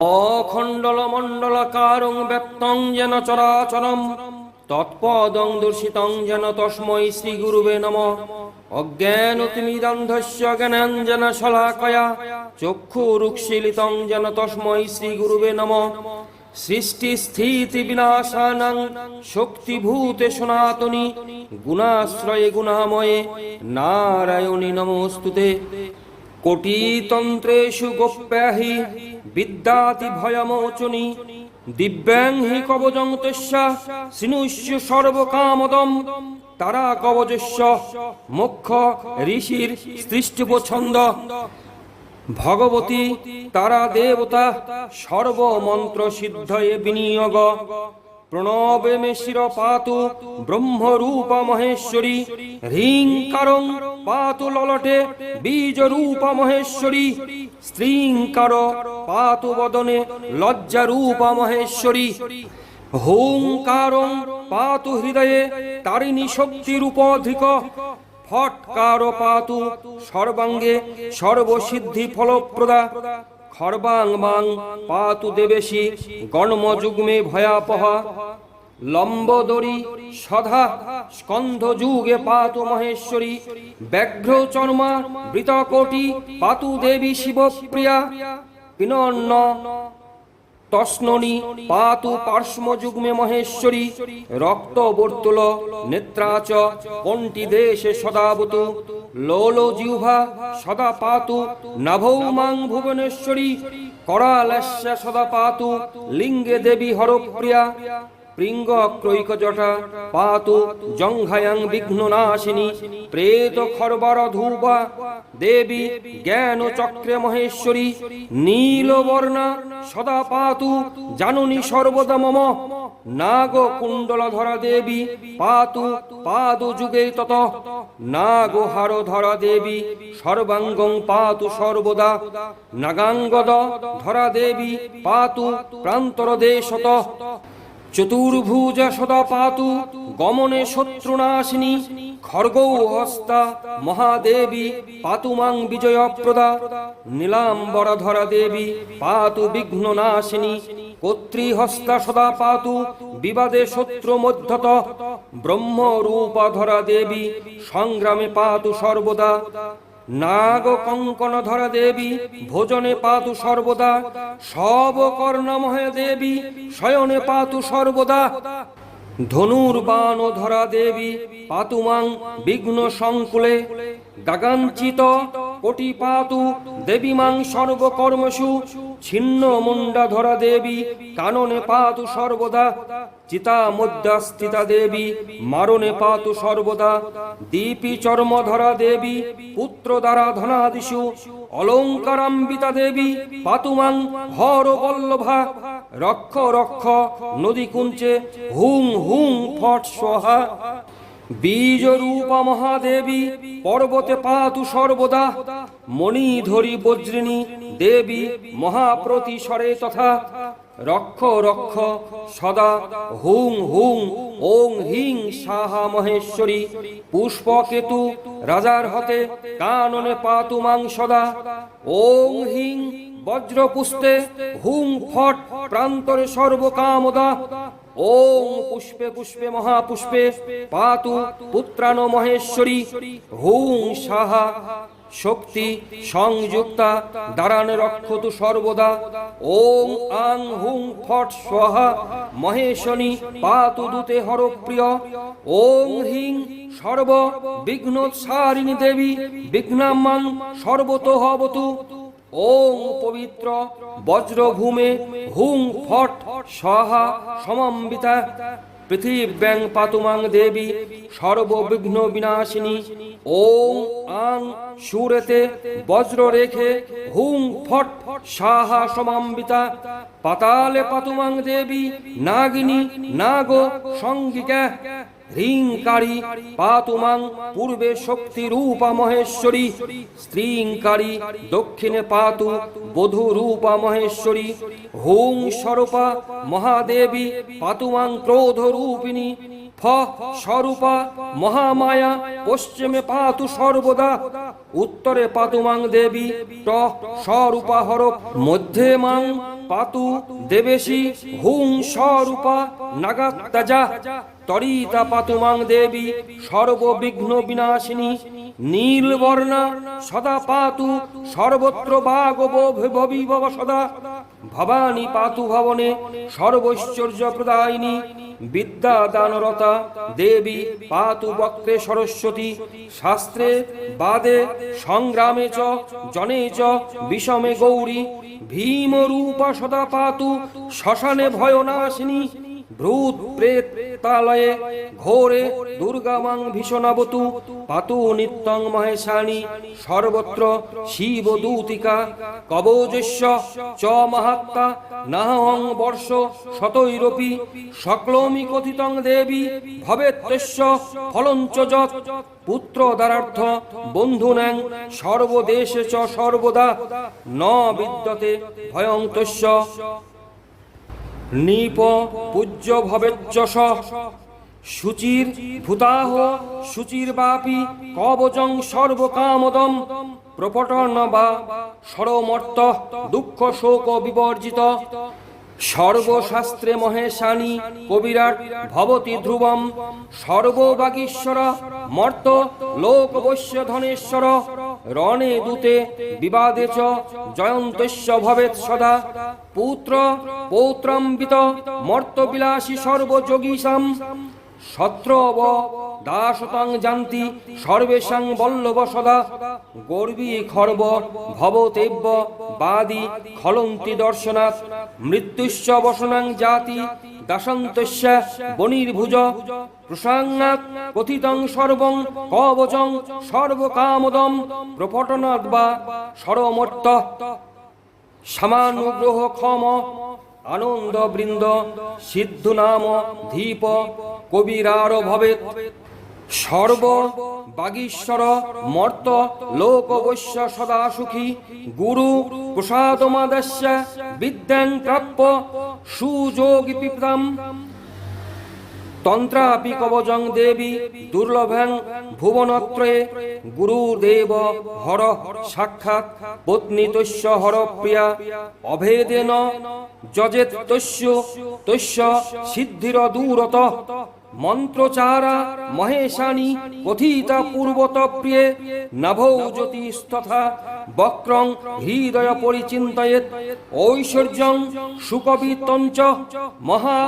অখণ্ডল মণ্ডলকারং ব্যক্তং যেন চরাচরম, তৎপদং দূষিতং যেন তস্মৈ শ্রী গুরুবে নম। অজ্ঞানতিমিদন্ধস্য জ্ঞানাঞ্জন শলাকয়া, চক্ষুরুক্ষীলিতং যেন তস্মৈ শ্রী গুরুবে নম। সৃষ্টি স্থিতি বিনাশানং শক্তিভূতে সনাতনী, গুণাশ্রয়ে গুণাময়ে, নারায়ণী নমস্তুতে। কোটিতন্ত্রেষু গোপ্যাহি বিদ্যাতি ভয়মোচনী দিব্যাং হি কবজং তস্যা সিনুষ্য সর্বকামদম তারা কবজস্য মুখ্য ঋষির সৃষ্টিপছন্দ ভগবতী তারা দেবতা সর্বমন্ত্র সিদ্ধয়ে বিনিয়োগ প্রণবে মে শির পাতু, ব্রহ্মরূপ মহেশ্বরী হ্রিংকারং পাতু ললটে বীজ রূপ মহেশ্বরী স্ত্রীঙ্কার পাতু বদনে, লজ্জা রূপ মহেশ্বরী হুঙ্কারং পাতু হৃদয়ে, তারিণী শক্তি রূপধিক, ফটকার পাতু সর্বাঙ্গে সর্বসিদ্ধি ফলপ্রদা খর্বাং মাং পাতু দেবেশী গণমযুগ্মে ভয়াপহা। লম্বদরি সধা স্কন্ধ যুগে পাত মহেশ্বরী, ব্যাঘ্র চর্মা বৃতকোটি পাতু দেবী শিবপ্রিয়া, পিনন্ন তস্ননি পাতু পার্শ্মযুগ্মে মহেশ্বরী, রক্ত বর্তুল, নেত্রাচ কণ্টি দেশে সদাবতু, লোল জিহ্বা সদা পাতু নাভৌ মাং ভুবনেশ্বরী, করালস্য সদা পাতু, লিঙ্গে দেবী হরপ্রিয়া পৃঙ্গ ক্রৈক জটা, পাতু জঙ্ঘায়াং বিঘ্ন নাশিনী প্রেত খরবর ধূপা, দেবী জ্ঞান চক্রে মহেশ্বরী নীলবর্ণা সদা পাতু জাননী সর্বদা মম, নাগ কুণ্ডল ধরা দেবী পাতু পাদু যুগে তত, নাগ হার ধরা দেবী সর্বাঙ্গং পাতু সর্বদা, নাগাঙ্গদ ধরা দেবী পাতু প্রান্তর দেশত চতুর্ভুজ সদা পাতু, গমনে শত্রুনাশিনী, খর্গৌ হস্তা, মহাদেবী পাতুমাং বিজয়প্রদা, নীলাম্বরধরা দেবী, পাতু বিঘ্ন নাশিনী কর্তৃহস্তা সদা পাতু, বিবাদে শত্রু মধ্যত, ব্রহ্মরূপধরা দেবী, সংগ্রামে পাতু সর্বদা। নাগ কঙ্কন ধরা দেবী, ভোজনে পাতু সর্বদা, সব কর্ণমহে দেবী, শয়নে পাতু সর্বদা। ধনুর বান ধরা দেবী পাতুমাং বিঘ্ন সংকুলে, গাগাঞ্চিত কোটি পাতু দেবী মাং সর্বকর্মসু, ছিন্ন মুন্ডা ধরা দেবী, কাননে পাতু সর্বদা, চিতা মধ্যাস্থিতা দেবী, মারণে পাতু সর্বদা, দীপি চর্ম ধরা দেবী, পুত্র দ্বারা ধনাদিশু অলঙ্কারাম্বিতা দেবী, পাতুমাং হর বল্লভা, রক্ষ রক্ষ, নদী কুঞ্চে, হুং হুং ফট সোহা বীজ রূপা মহাদেবী, পর্বতে পাতু সর্বদা মণি ধরি বজ্রিনী দেবী মহাপ্রতিসরে তথা রক্ষ রক্ষ সদা হুং হুং ওং হিং সাহা মহেশ্বরী, পুষ্পকেতু রাজার হতে কাননে পাতু মাং সদা ওং হিং বজ্রপুষ্পে হুং ফট প্রান্তরে সর্বকামদা ওং পুষ্পে পুষ্পে মহাপুষ্পে পাতু পুত্রান মহেশ্বরী, হুং সাহা। শক্তি সংযুক্তা দারানে রক্ষতু সর্বদা। ওং আং হুং ফট স্বাহা মহেশনী পাতু দূতে হরপ্রিয়। ওং হিং সর্ব বিঘ্ন সারিণী দেবী। বিঘ্নাম্মাং সর্বত হবতু ওং পবিত্র বজ্রভূমে হুং ফট সহা সমম্বিতা। পৃথিব্যাং পাতুমাং দেবী সর্ববিঘ্ন বিনাশিনী। ওং আং সুরেতে বজ্র রেখে হুং ফট সাহা সমাম্বিতা। পাতালে পাতুমাং দেবী নাগিনী নাগ সঙ্গিকা। হ্রিংকারী পাতুমাং পূর্বে শক্তি রূপা মহেশ্বরী। স্ত্রীঙ্কারী দক্ষিণে পাতু বধূ রূপা মহেশ্বরী। হুং স্বরূপা মহাদেবী পাতুমাং ক্রোধ রূপিণী। ফ স্বরূপা মহামায়া পশ্চিমে পাতু সর্বদা। উত্তরে পাতুমাং দেবী ট স্বরূপা হর মধ্যে মাং পাতু দেবেশী। হুং স্বরূপা নাগাত্তাজা। তরিতা পাতুমাং দেবী, সর্ববিঘ্ন বিনাশিনী নীলবর্ণা সদা পাতু, সর্বত্র বাগব ভবিভব সদা। ভবানী পাতু ভবনে সর্বৈশ্বর্য প্রদায়িনী বিদ্যা দানরতা দেবী পাতু বক্রে সরস্বতী, শাস্ত্রে বাদে সংগ্রামে চ, জনে চ, বিষমে গৌরী ভীম রূপা সদা পাতু, শ্মশানে ভয়নাশিনী ভূত প্রেতালয়ে ঘোরে দুর্গামাং ভীষণাবতু, পাতু নিত্যং মহেশানি সর্বত্র শিব দূতিকা কবজস্য চ মাহাত্মা, নাহং বর্ষ শতৈরপি, সকলমি কথিতং দেবী, ভবেত্তস্য ফলঞ্চ যৎ, পুত্র দ্বারার্থ বন্ধু ন্যাং সর্বদেশে চ সর্বদা, ন বিদ্যতে ভয়ং তস্য নৃপ পূজ্য ভবেচ্চ শুচির ভূতাহ শুচির বাপি কবচং সর্বকামদম। প্রপটন বা সরমর্ত দুঃখ শোক বিবর্জিত সর্বশাস্ত্রে মহেশানি কবিরাট ভবতি ধ্রুবম সর্ববাগীশ্বর মর্ত লোক বৈশ্য ধনেশ্বর রণে দূতে বিবাদে চ জয়ন্তস্য ভবেৎ সদা, পুত্র পৌত্রম্বিত মর্তবিলাসী সর্বযোগীশাম সত্রব দাসতাং জান্তি সর্বেশাং বল্লভ সদা। গর্বী খর্ব ভবতেব্য বাদি খলন্তি দর্শনাৎ। মৃত্যুশ্চ বসনাং জাতি দাসন্তস্য বনির্ভুজ প্রসাঙ্গাৎ কথিতং সর্বং কবচং সর্বকামদম প্রপটনাৎ বা সরমর্ত। সমানুগ্রহ ক্ষম আনন্দ বৃন্দ সিদ্ধু নাম ধীপ, কবিরার ভবে সর্ব বাগীশ্বর, মর্ত লোক বৈশ্য সদা সুখী। গুরু প্রসাদমাদস্য, বিদ্যাং প্রাপ্য, সুযোগী পিপ্রাম। তন্ত্রাপি কবজং দেবী দুর্লভং ভুবনত্রয়ে গুরুদেব হর সাক্ষাৎ পত্নী তস্য হর প্রিয়া অভেদেন যজেত তস্য তস্য সিদ্ধির দূরত মন্ত্রচারা মহেশানি কথিতা পূর্বত প্রিয়ে নভৌ জ্যোতিস্তথা বক্রং হৃদয় পরিচিন্তয়েত ঐশ্বর্যং সুকবিতঞ্চ মহা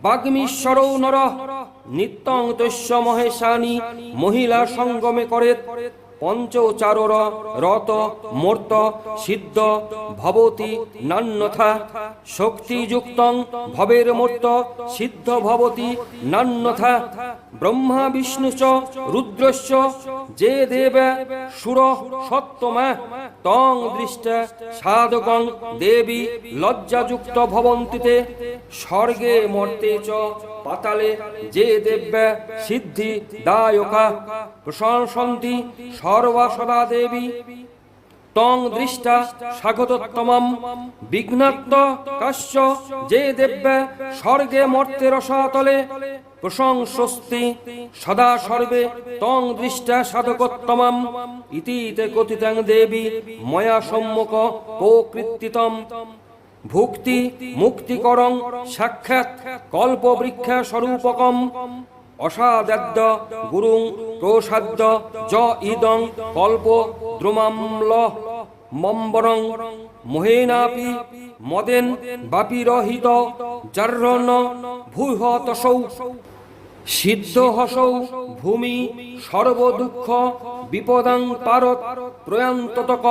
বাগ্মীশ্বরৌ নর নিত্যং তস্য মহেশানি মহিলা সঙ্গমে করে পঞ্চচারর রত, মূর্ত, সিদ্ধ, ভবতি, নান্যথা, শক্তিযুক্তং ভবের মূর্ত সিদ্ধ ভবতি, নান্যথা, ব্রহ্মা, বিষ্ণু চ রুদ্রস্য যে দেব, সুর সত্তমা তং দৃষ্ট, সাধকং, দেবী, লজ্জাযুক্ত ভবন্তিতে, স্বর্গে মর্তে চ, পাতালে যে দেব্যা, সিদ্ধি, দায়কা, প্রশংসন্তি সর্বা সদা দেবী। তং দৃষ্টা স্বাগতোত্তমম। বিঘ্নাত্ম কাশ্য যে দেব্যা স্বর্গে মর্তে রসাতলে। প্রশংসস্তি সদা সর্বে তং দৃষ্টা সাধকোত্তমম। ইতি তে কথিতং দেবী ময়া সম্মুখ প্রকৃতিতম। ভুক্তি মুক্তিকরং সাক্ষাৎ কল্পবৃক্ষা স্বরূপকম অসাদ্য গুরুং প্রসাদ্য জ ইদং কল্প দ্রুমাম্ল, মম্বরং মোহেনাপি মদেন বাপিরহিত জার্রণ ভূহতসৌ সিদ্ধ হসৌ ভূমি সর্বদুঃখ বিপদাং পারত প্রয়ান্ততক,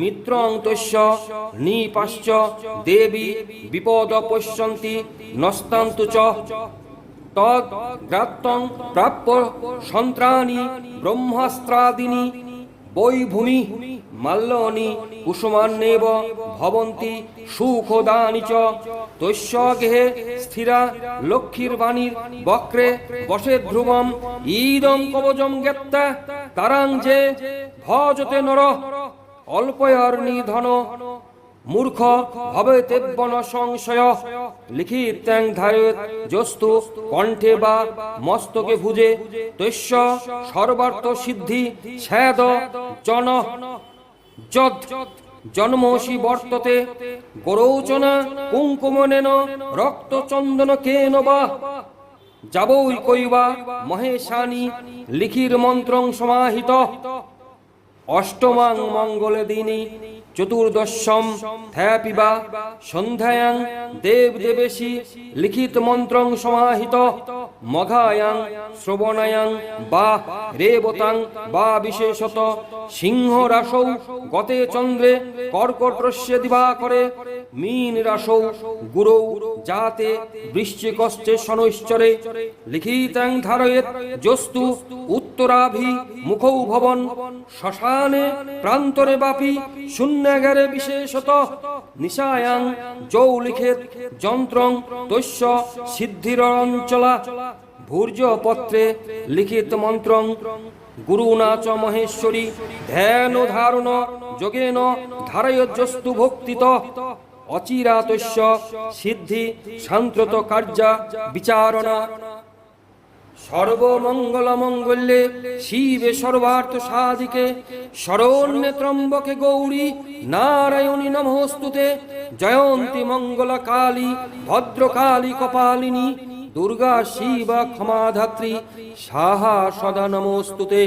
মিত্রং তস্য নিপাশ্চ দেবী বিপদ পশ্যন্তি নস্তান্তু চ। তদ গ্রাত্তং প্রাপ্য সন্ত্রাণি ব্রহ্মাস্ত্রাদিনি বৈভূমি মাল্যনি কুসুমান্নেব ভবন্তি সুখদানি চ তস্য গেহে স্থিরা লক্ষ্মীর বাণীর বক্রে বসে ধ্রুবম ঈদম কবজম জ্ঞাত্তা তারাং যে ভজতে নর অল্পয়র নিধন মূর্খ ভবে তেব্বন সংশয়। লিখিত্যাং ধারয়ত জস্তু কণ্ঠে বা মস্তকে ভুজে তস্য সর্বার্থ সিদ্ধি ছ্যাদ জন যদ জন্মসি বর্ততে গরৌচনা কুঙ্কুমনেন রক্ত চন্দন কেন বা যাবই কইবা মহেশানি লিখির মন্ত্রং সমাহিত। অষ্টমাং মঙ্গল দিনী চতুর্দশম থ্যাপিবা সন্ধ্যায়াং দেব দেবেশী লিখিত মন্ত্রং সমাহিত মঘায়াং শ্রবণায়াং বা রেবতাং বা বিশেষত সিংহ রাসৌ গতে চন্দ্রে কর্কট রস্য দিবাকরে মীন রাসৌ গুরৌ জাতে বৃশ্চিকশ্চে শনৈশ্চরে। লিখিতাং ধারয়েত জস্তু উত্তরাভি মুখৌ ভবন শ্মশানে প্রান্তরে বাপি শূন্যাগারে বিশেষত নিশায়াং যৌ লিখেত যন্ত্রং তৈশ্য সিদ্ধির অঞ্চলা ভূর্য পত্রে লিখিত মন্ত্রং গুরুনা চ মহেশ্বরী ধ্যান ধারণ যোগেন ধারয়জস্তু ভক্তিত অচিরাতস্য সিদ্ধি সান্ত্রত কার্যা বিচারণা। সর্বমঙ্গল মঙ্গলে শিবে সর্বার্থ সাধিকে শরণ্যে ত্রম্বকে গৌরী নারায়ণী নমস্তুতে, জয়ন্তী মঙ্গল কালী ভদ্রকালী কপালিনী দুর্গা শিবা ক্ষমাধাত্রী সাহা সদা নমস্তুতে।